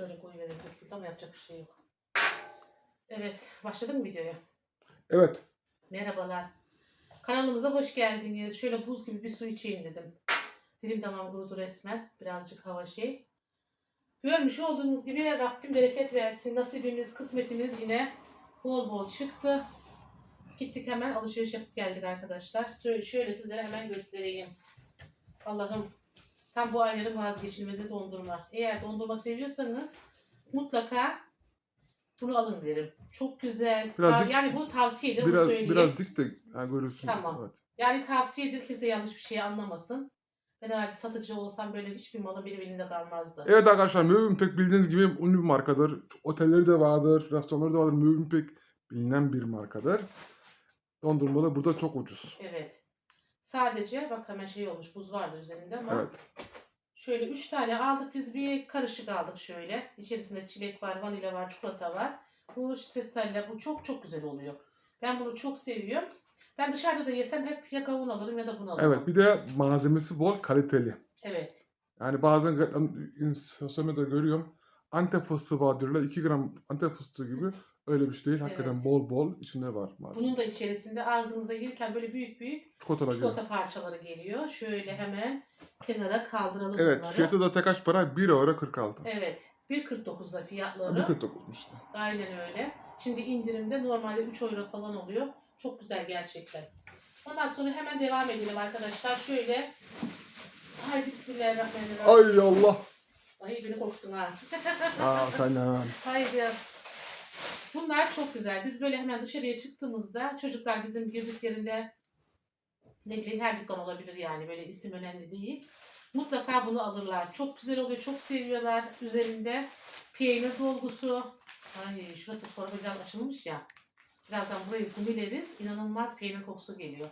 Şöyle koyuverelim. Ama yapacak bir şey yok. Evet. Başladın mı videoya? Evet. Merhabalar. Kanalımıza hoş geldiniz. Şöyle buz gibi bir su içeyim dedim. Dilim damağım kurudu resmen. Birazcık hava şey. Görmüş olduğunuz gibi Rabbim bereket versin. Nasibimiz, kısmetimiz yine bol bol çıktı. Gittik hemen alışveriş yapıp geldik arkadaşlar. Şöyle, şöyle sizlere hemen göstereyim. Allah'ım tam bu ayların vazgeçilmezi dondurma. Eğer dondurma seviyorsanız mutlaka bunu alın derim. Çok güzel. Birazcık- yani bu tavsiyedir. bunu Biraz söyleyeyim. biraz dik de ha, görürsün. Tamam. Evet. Yani tavsiyedir kimse yanlış bir şey anlamasın. Ben herhalde satıcı olsam böyle hiçbir malı benim elimde kalmazdı. Evet arkadaşlar Mövenpick bildiğiniz gibi ünlü bir markadır. Otelleri de vardır, restoranları da vardır. Mövenpick bilinen bir markadır. Dondurmaları burada çok ucuz. Evet. Sadece bak hemen şey olmuş buz vardı üzerinde ama Evet. şöyle 3 tane aldık biz bir karışık aldık şöyle. İçerisinde çilek var, vanilya var, çikolata var. Bu strestella bu çok çok güzel oluyor. Ben bunu çok seviyorum. Ben dışarıda da yesem hep ya kavun alırım ya da bunu alırım. Evet bir de malzemesi bol kaliteli. Evet. Yani bazen sosyal medyada görüyorum. Antep fıstığı vardır. 2 gram Antep fıstığı gibi. Öyle bir şey değil. Hakikaten Evet. bol bol içinde var malzeme. Bunun da içerisinde ağzınızda yerken böyle büyük büyük Çikolatalar gibi. çikolata parçaları geliyor. Şöyle hemen kenara kaldıralım Evet bunları. fiyatı da tek kaç para? 1 euro 46. Evet. 1.49'da fiyatları. 1.49 işte. Aynen öyle. Şimdi indirimde normalde 3 euro falan oluyor. Çok güzel gerçekten. Ondan sonra hemen devam edelim arkadaşlar. Şöyle Haydi bismillahirrahmanirrahim. Ay Allah. Ay beni korktun ha. Aa sen ha. Haydi. Bunlar çok güzel. Biz böyle hemen dışarıya çıktığımızda çocuklar bizim girdiklerinde ne bileyim her dükkan olabilir yani böyle isim önemli değil. Mutlaka bunu alırlar. Çok güzel oluyor. Çok seviyorlar. Üzerinde peynir dolgusu. Ay şurası torba biraz açılmış ya. Birazdan burayı gumileriz. İnanılmaz peynir kokusu geliyor.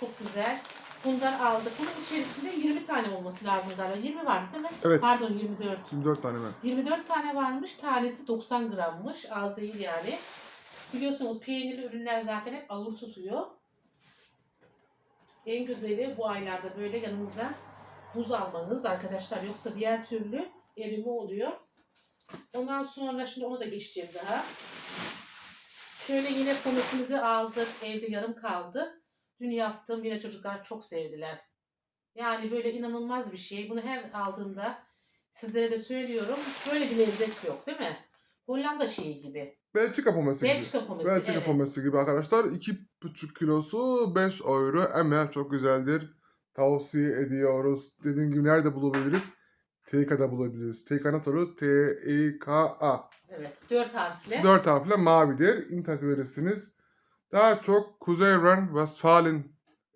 Çok güzel. Bundan aldık. Bunun içerisinde 20 tane olması lazım galiba. 20 var değil mi? Evet. Pardon 24. 24 tane mi? 24 tane varmış. Tanesi 90 grammış. Az değil yani. Biliyorsunuz peynirli ürünler zaten hep ağır tutuyor. En güzeli bu aylarda böyle yanınızda buz almanız arkadaşlar. Yoksa diğer türlü erime oluyor. Ondan sonra şimdi onu da geçeceğim daha. Şöyle yine pomesimizi aldık. Evde yarım kaldı. Dün yaptım. Yine çocuklar çok sevdiler. Yani böyle inanılmaz bir şey. Bunu her aldığımda sizlere de söylüyorum. Böyle bir lezzet yok değil mi? Hollanda şeyi gibi. Belçika pomesi gibi. Belçika pomesi. Belçika evet. pomesi gibi arkadaşlar. 2,5 kilosu 5 euro. Ama çok güzeldir. Tavsiye ediyoruz. Dediğim gibi nerede bulabiliriz? TK'da bulabiliriz. TK nasıl olur? T-E-K-A. Evet. Dört harfle. 4 harfle mavidir. İnternet verirsiniz. Daha çok Kuzey Ren-Westfalen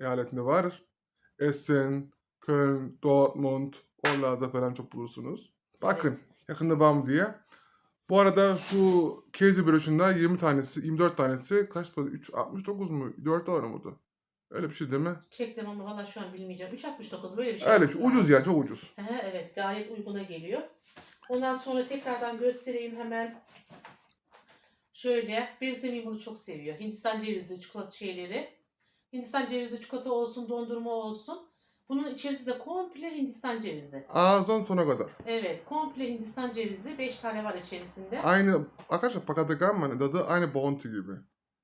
eyaletinde var. Essen, Köln, Dortmund, oralarda falan çok bulursunuz. Bakın Evet. yakında bam diye. Bu arada şu Kezi broşunda 20 tanesi, 24 tanesi kaç para? 3 69 mu? 4 euro muydu? Öyle bir şey değil mi? Çektim ama valla şu an bilmeyeceğim. 3.69 böyle bir şey. Öyle bir şey. Ucuz yani çok ucuz. Aha, evet gayet uyguna geliyor. Ondan sonra tekrardan göstereyim hemen. Şöyle. Benim sevdiğim bunu çok seviyor. Hindistan cevizli çikolata şeyleri. Hindistan cevizli çikolata olsun, dondurma olsun. Bunun içerisi de komple Hindistan cevizli. Ağızdan sona kadar. Evet, komple Hindistan cevizi. 5 tane var içerisinde. Aynı arkadaşlar pakete gammanın tadı aynı bounty gibi.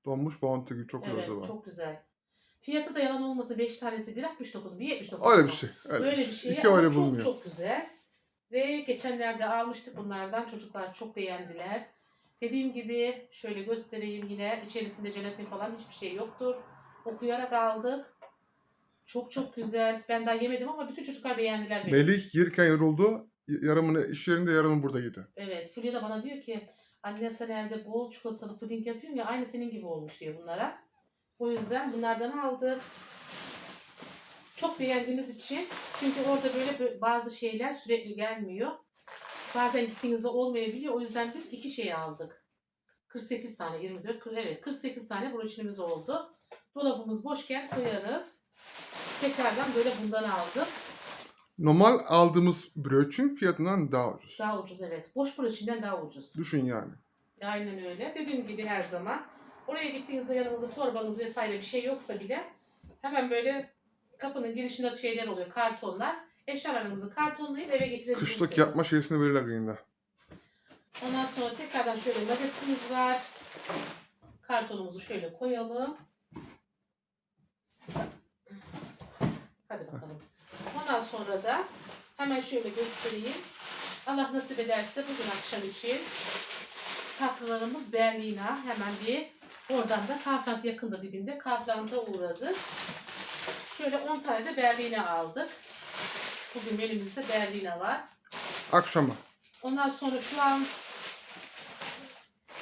Donmuş bounty gibi çok Evet, güzel var. çok güzel. Fiyatı da yalan olması 5 tanesi 1.69 bir 79. Öyle bir şey. Öyle Böyle bir bir şey. şey İki ama çok bulmuyor. çok güzel. Ve geçenlerde almıştık bunlardan. Çocuklar çok beğendiler. Dediğim gibi şöyle göstereyim yine. İçerisinde jelatin falan hiçbir şey yoktur. Okuyarak aldık. Çok çok güzel. Ben daha yemedim ama bütün çocuklar beğendiler beni. Melih yerken yoruldu. Yarımını iş yerinde yarımını burada yedi. Evet. Fulya da bana diyor ki anne sen evde bol çikolatalı puding yapıyorsun ya aynı senin gibi olmuş diyor bunlara. O yüzden bunlardan aldık. Çok beğendiğimiz için çünkü orada böyle bö- bazı şeyler sürekli gelmiyor. Bazen gittiğinizde olmayabiliyor. O yüzden biz iki şey aldık. 48 tane 24 40, evet 48 tane broçinimiz oldu. Dolabımız boşken koyarız. Tekrardan böyle bundan aldım. Normal aldığımız bröçün fiyatından daha ucuz. Daha ucuz evet. Boş broçinden daha ucuz. Düşün yani. Aynen öyle. Dediğim gibi her zaman. Oraya gittiğinizde yanınızda torbanız vesaire bir şey yoksa bile hemen böyle kapının girişinde şeyler oluyor, kartonlar. Eşyalarınızı kartonlayıp eve getirebilirsiniz. Kışlık yapma şeysini verirler yine. Ondan sonra tekrardan şöyle nuggetsimiz var. Kartonumuzu şöyle koyalım. Hadi bakalım. Ondan sonra da hemen şöyle göstereyim. Allah nasip ederse bugün akşam için tatlılarımız Berlina. Hemen bir oradan da Kaufland yakında dibinde Kaufland'a uğradık. Şöyle 10 tane de Berlina aldık. Bugün elimizde Berlina var. Akşama. Ondan sonra şu an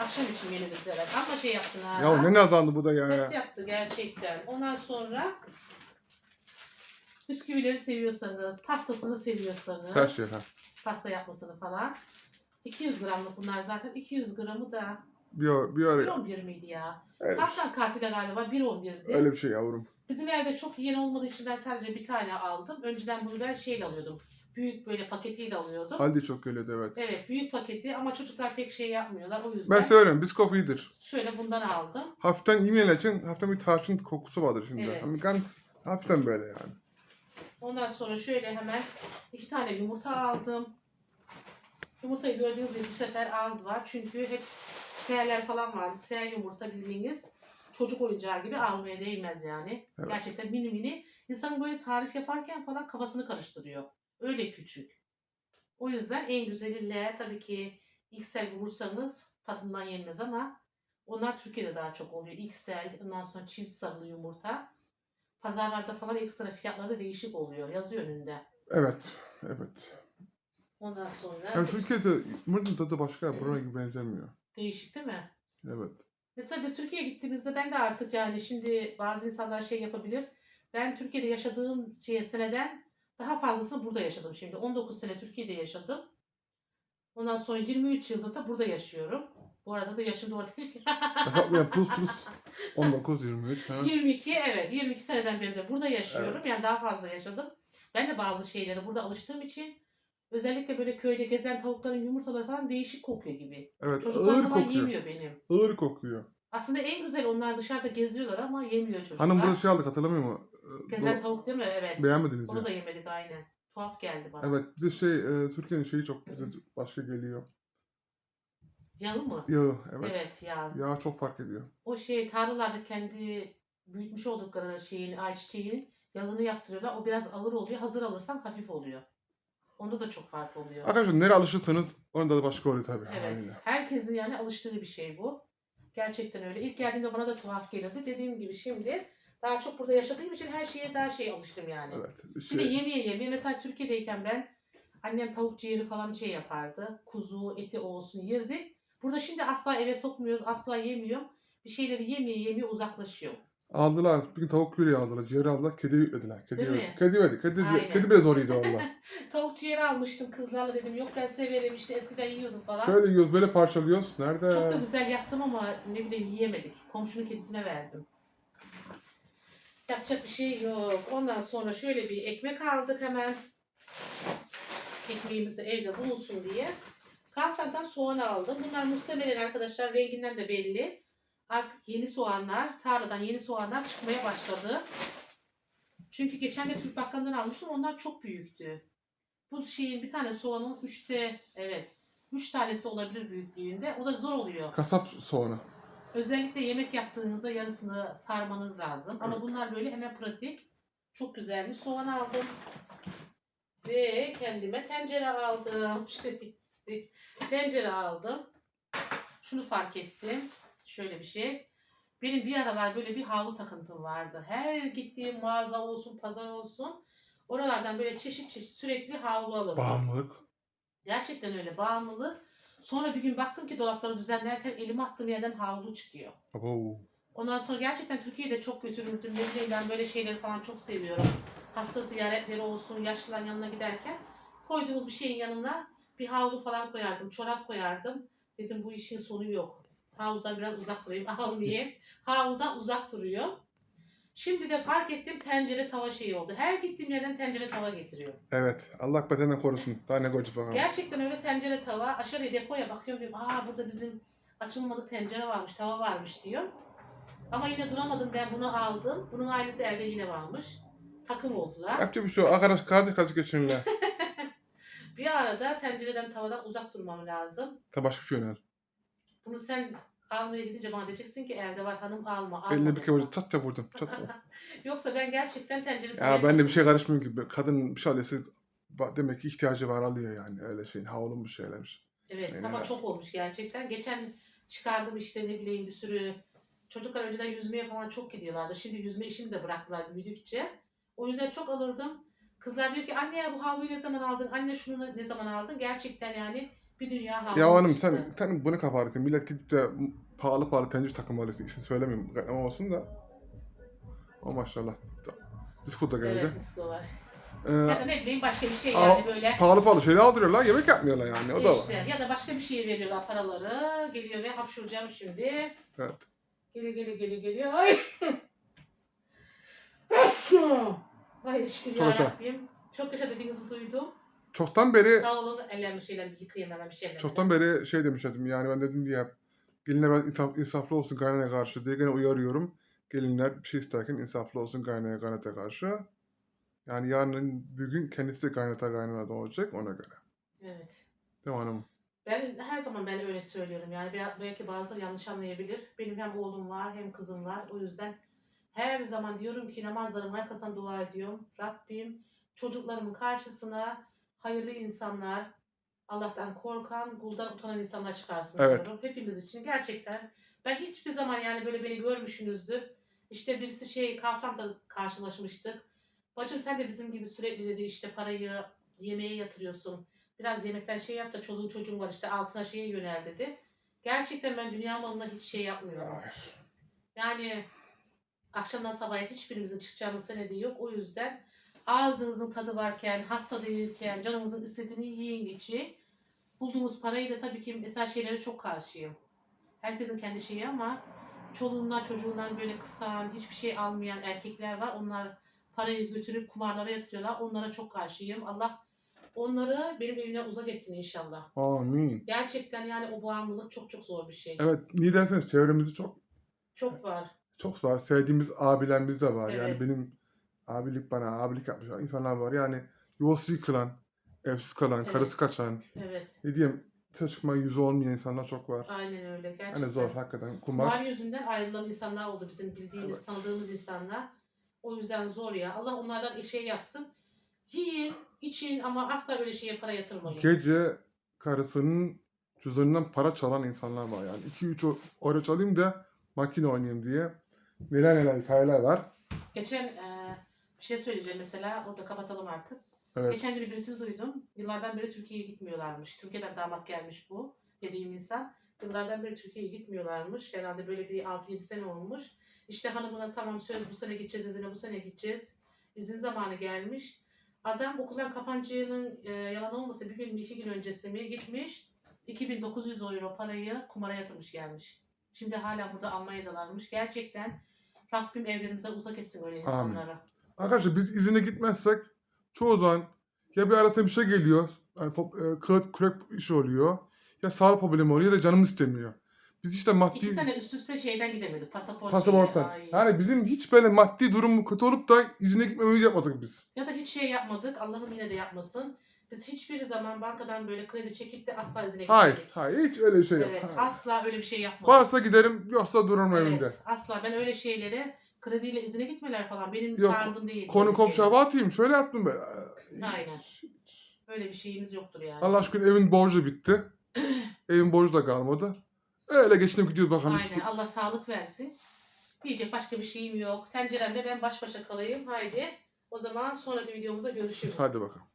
akşam için elimizde var. Ama şey yaptın ha. Ya ne nazlandı bu da ya. Ses yaptı gerçekten. Ondan sonra bisküvileri seviyorsanız, pastasını seviyorsanız, Her şey ha. pasta yapmasını falan. 200 gramlık bunlar zaten. 200 gramı da Bir, bir ara 1.11 miydi ya? Evet. Kaptan kartıyla galiba 1.11'di. öyle bir şey yavrum. Bizim evde çok yeni olmadığı için ben sadece bir tane aldım. Önceden bunu ben şeyle alıyordum. Büyük böyle paketiyle alıyordum. Aldi çok geliyordu evet. Evet büyük paketi ama çocuklar pek şey yapmıyorlar. O yüzden Ben severim. Biskof iyidir. şöyle bundan aldım. Hafiften yemeyen için hafiften bir tarçın kokusu vardır şimdi. Evet. Ganz hafiften böyle yani. Ondan sonra şöyle hemen iki tane yumurta aldım. Yumurtayı gördüğünüz gibi bu sefer az var. Çünkü hep seherler falan vardı. Seher yumurta bildiğiniz çocuk oyuncağı gibi almaya değmez yani. Evet. Gerçekten mini mini. İnsanın böyle tarif yaparken falan kafasını karıştırıyor. Öyle küçük. O yüzden en güzeliyle tabii ki XL bulursanız tadından yenmez ama onlar Türkiye'de daha çok oluyor. XL, ondan sonra çift sarılı yumurta. Pazarlarda falan ekstra fiyatları da değişik oluyor. Yazıyor önünde. Evet. Evet. Ondan sonra Yani Türkiye'de yumurtanın tadı başka. Buraya gibi benzemiyor. değişik değil mi? Evet. Mesela biz Türkiye'ye gittiğimizde ben de artık yani şimdi bazı insanlar şey yapabilir. Ben Türkiye'de yaşadığım şey, seneden daha fazlasını burada yaşadım şimdi. 19 sene Türkiye'de yaşadım. Ondan sonra 23 yıldır da burada yaşıyorum. Bu arada da yaşım da orada. Plus plus 19 23 ha. 22 evet 22 seneden beri de burada yaşıyorum. Yani daha fazla yaşadım. Ben de bazı şeylere burada alıştığım için özellikle böyle köyde gezen tavukların yumurtaları falan değişik kokuyor gibi. Evet Çocuklar ağır kokuyor. yemiyor benim. Ağır kokuyor. Aslında en güzel onlar dışarıda geziyorlar ama yemiyor çocuklar. Hanım burada şey aldık hatırlamıyor musun? Ee, Gezen bu- tavuk değil mi? Evet. Beğenmediniz Onu ya. da yemedik aynen. Tuhaf geldi bana. Evet bir de şey e, Türkiye'nin şeyi çok bize başka geliyor. Yağı mı? Yağı evet. Evet ya. Yağ çok fark ediyor. O şey tarlalarda kendi büyütmüş oldukları şeyin, ayçiçeğin yağını yaptırıyorlar. O biraz ağır oluyor. Hazır alırsan hafif oluyor. Onda da çok fark oluyor. Arkadaşlar nereye alışırsanız onun da başka oluyor tabii. Evet. haliyle. Herkesin yani alıştığı bir şey bu. Gerçekten öyle. İlk geldiğimde bana da tuhaf gelirdi. Dediğim gibi şimdi daha çok burada yaşadığım için her şeye daha şey alıştım yani. Evet. Bir de Şey, yemeye yemeye. Mesela Türkiye'deyken ben annem tavuk ciğeri falan şey yapardı. Kuzu, eti olsun yerdik. Burada şimdi asla eve sokmuyoruz. Asla yemiyorum. Bir şeyleri yemeye yemeye uzaklaşıyor. aldılar. Bir gün tavuk küreği aldılar. Ciğeri aldılar. Kedi yüklediler. Kedi Değil mi? Kedi verdi. Kedi, Aynen. kedi bile zor yedi valla. Tavuk ciğeri almıştım kızlarla dedim. Yok ben severim işte eskiden yiyordum falan. Şöyle yiyoruz böyle parçalıyoruz. Nerede? Çok da güzel yaptım ama ne bileyim yiyemedik. Komşunun kedisine verdim. Yapacak bir şey yok. Ondan sonra şöyle bir ekmek aldık hemen. Ekmeğimiz de evde bulunsun diye. Kaufland'dan soğan aldım. Bunlar muhtemelen arkadaşlar renginden de belli. Artık yeni soğanlar, tarladan yeni soğanlar çıkmaya başladı. Çünkü geçen de Türk Bakkal'dan almıştım. Onlar çok büyüktü. Bu şeyin bir tane soğanın üçte, evet, üç tanesi olabilir büyüklüğünde. O da zor oluyor. Kasap soğanı. Özellikle yemek yaptığınızda yarısını sarmanız lazım. Ama Evet. bunlar böyle hemen pratik. Çok güzelmiş. Soğan aldım. Ve kendime tencere aldım. Şöyle tencere aldım. Şunu fark ettim. Şöyle bir şey. Benim bir aralar böyle bir havlu takıntım vardı. Her gittiğim mağaza olsun, pazar olsun. Oralardan böyle çeşit çeşit sürekli havlu alırdım. Bağımlılık. Gerçekten öyle bağımlılık. Sonra bir gün baktım ki dolapları düzenlerken elime attığım yerden havlu çıkıyor. Abo. Ondan sonra gerçekten Türkiye'de çok götürürdüm. Ne bileyim ben böyle şeyleri falan çok seviyorum. Hasta ziyaretleri olsun, yaşlıların yanına giderken koyduğumuz bir şeyin yanına bir havlu falan koyardım, çorap koyardım. Dedim bu işin sonu yok. Havludan biraz uzak durayım, almayayım. Havludan uzak duruyor. Şimdi de fark ettim tencere tava şeyi oldu. Her gittiğim yerden tencere tava getiriyorum. Evet. Allah betenden korusun. Daha ne koyacağız bakalım. Gerçekten öyle tencere tava. Aşağıya depoya bakıyorum diyorum. Aa burada bizim açılmadık tencere varmış, tava varmış diyor. Ama yine duramadım ben bunu aldım. Bunun aynısı evde yine varmış. Takım oldular. Yapacak bir şey yok. Arkadaş kardeş kazık geçirinler. Bir arada tencereden tavadan uzak durmam lazım. Ta başka bir şey öner. Bunu sen almaya gidince bana diyeceksin ki evde var hanım alma. alma Eline bir kere çat çat vurdum. Çat. Yoksa ben gerçekten tencerede... ya ben de bir şey karışmıyorum gibi. Kadın bir şey ba- demek ki ihtiyacı var alıyor yani öyle şeyin. Havlu bir şeylermiş. Evet ama çok olmuş gerçekten. Geçen çıkardım işte ne bileyim bir sürü çocuklar önceden yüzmeye falan çok gidiyorlardı. Şimdi yüzme işini de bıraktılar büyüdükçe. O yüzden çok alırdım. Kızlar diyor ki anne ya bu havluyu ne zaman aldın? Anne şunu ne zaman aldın? Gerçekten yani bir dünya havlu Ya hanım çıktı. sen, sen bunu kaparken millet gidip de pahalı pahalı tencere takım alıyorsun. İsim söylemeyeyim reklam olsun da. O maşallah. Disco da geldi. Evet disco var. Ee, Ya da ne bileyim başka bir şey Aa, yani böyle. pahalı pahalı şeyler aldırıyorlar. Yemek yapmıyorlar yani. O da var. İşte, ya da başka bir şeye veriyorlar paraları. Geliyor ve hapşuracağım şimdi. Evet. Geliyor geliyor geliyor geliyor. Ay. Ay şükür yaşa. yarabbim. Çok yaşa dediğinizi duydum. Çoktan beri Sağ olun ellerimi şeylerimi yıkayayım hemen bir şeyler. çoktan beri şey demiştim yani ben dedim diye gelinler biraz insaf, insaflı olsun kaynanaya karşı diye gene uyarıyorum. Gelinler bir şey isterken insaflı olsun kaynanaya kaynata karşı. Yani yarın bir gün kendisi de kaynata kaynana olacak ona göre. Evet. Değil mi hanım? Ben her zaman ben öyle söylüyorum yani Be- belki bazıları yanlış anlayabilir. Benim hem oğlum var hem kızım var. O yüzden her zaman diyorum ki namazlarım arkasından dua ediyorum. Rabbim çocuklarımın karşısına hayırlı insanlar, Allah'tan korkan, kuldan utanan insanlar çıkarsın Evet. diyorum. Hepimiz için gerçekten. Ben hiçbir zaman yani böyle beni görmüşsünüzdür. İşte birisi şey Kaufland'da karşılaşmıştık. Bacım sen de bizim gibi sürekli dedi işte parayı yemeğe yatırıyorsun biraz yemekten şey yap da çoluğun çocuğun var işte altına şeye yönel dedi. Gerçekten ben dünya malına hiç şey yapmıyorum. Hayır. Yani akşamdan sabaha hiçbirimizin çıkacağının senedi yok. O yüzden ağzınızın tadı varken, hasta değilken, canınızın istediğini yiyin içi. Bulduğumuz parayı da tabii ki mesela şeylere çok karşıyım. Herkesin kendi şeyi ama çoluğundan çocuğundan böyle kısan, hiçbir şey almayan erkekler var. Onlar parayı götürüp kumarlara yatırıyorlar. Onlara çok karşıyım. Allah onları benim evimden uzak etsin inşallah. Amin. Gerçekten yani o bağımlılık çok çok zor bir şey. Evet niye derseniz çevremizde çok Çok var. çok var. Sevdiğimiz abilerimiz de var. Yani Evet. benim abilik bana abilik yapmış insanlar var. Yani yuvası yıkılan, evsiz kalan, Evet. karısı kaçan, Evet. ne diyeyim çalışma yüzü olmayan insanlar çok var. Aynen öyle. Gerçekten. Hani zor hakikaten kumar. Kumar yüzünden ayrılan insanlar oldu bizim bildiğimiz, Evet. tanıdığımız insanlar. O yüzden zor ya. Allah onlardan şey yapsın. Yiyin, için ama asla öyle şeye para yatırmayın. Gece karısının cüzdanından para çalan insanlar var yani. 2-3 euro çalayım da makine oynayayım diye. Neler neler hikayeler var. Geçen e, bir şey söyleyeceğim mesela. Orada kapatalım artık. Evet. Geçen gün birisini duydum. Yıllardan beri Türkiye'ye gitmiyorlarmış. Türkiye'den damat gelmiş bu dediğim insan. Yıllardan beri Türkiye'ye gitmiyorlarmış. Herhalde böyle bir 6-7 sene olmuş. İşte hanımına tamam söz bu sene gideceğiz izine bu sene gideceğiz. İzin zamanı gelmiş. Adam okuldan kapancının e, yalan olmasa bir gün mi iki gün öncesi mi gitmiş. 2900 euro parayı kumara yatırmış gelmiş. Şimdi hala burada Almanya'dalarmış. Gerçekten Rabbim evlerimize uzak etsin öyle insanları. Arkadaşlar biz izine gitmezsek çoğu zaman ya bir arasında bir şey geliyor. Yani e, kağıt kürek işi oluyor. Ya sağlık problemi oluyor ya da canım istemiyor. Biz işte maddi İki sene üst üste şeyden gidemedik. Pasaport pasaporttan. şeyi, ay. Yani bizim hiç böyle maddi durumu kötü olup da izine gitmemizi yapmadık biz. Ya da hiç şey yapmadık. Allah'ım yine de yapmasın. Biz hiçbir zaman bankadan böyle kredi çekip de asla izine Hayır, gitmedik. hayır hiç öyle şey yok. Evet, Hayır. asla öyle bir şey yapmadık. Varsa giderim, yoksa dururum Evet, evimde. asla. Ben öyle şeylere krediyle izine gitmeler falan benim Yok, tarzım değil. Konu komşu hava atayım, şöyle yaptım ben. Aynen. Öyle bir şeyimiz yoktur yani. Allah aşkına evin borcu bitti. evin borcu da kalmadı. Öyle geçinip gidiyoruz bakalım. Aynen. Allah sağlık versin. Diyecek başka bir şeyim yok. Tenceremle ben baş başa kalayım. Haydi. O zaman sonraki videomuzda görüşürüz. Hadi bakalım.